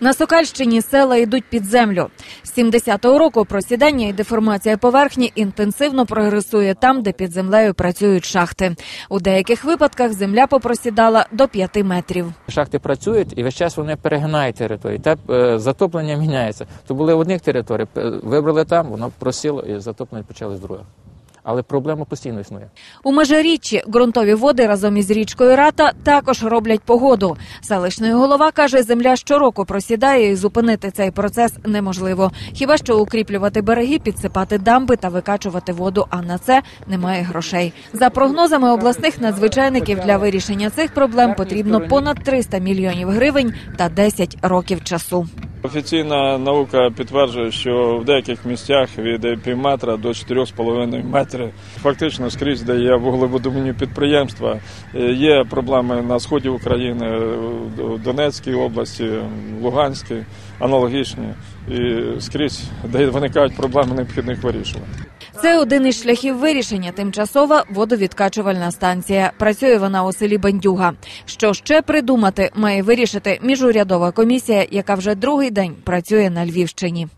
На Сокальщині села йдуть під землю. З 70-го року просідання і деформація поверхні інтенсивно прогресує там, де під землею працюють шахти. У деяких випадках земля попросідала до 5 метрів. Шахти працюють і весь час вони перегинають території. Та е, затоплення міняється. То були в одних територіях, е, вибрали там, воно просіло і затоплення почали з других. Але проблема постійно існує. У межиріччі ґрунтові води разом із річкою Рата також роблять погоду. Селищний голова каже, земля щороку просідає і зупинити цей процес неможливо. Хіба що укріплювати береги, підсипати дамби та викачувати воду. А на це немає грошей. За прогнозами обласних надзвичайників для вирішення цих проблем потрібно понад 300 мільйонів гривень та 10 років часу. Офіційна наука підтверджує, що в деяких місцях від півметра до 4,5 метрів фактично скрізь, де є вуглеводобувні підприємства, е, є проблеми на сході України, в Донецькій області, Луганській, аналогічні. І скрізь, де виникають проблеми, необхідних вирішувати. Це один із шляхів вирішення. Тимчасова водовідкачувальна станція. Працює вона у селі Бандюга. Що ще придумати, має вирішити міжурядова комісія, яка вже другий день працює на Львівщині.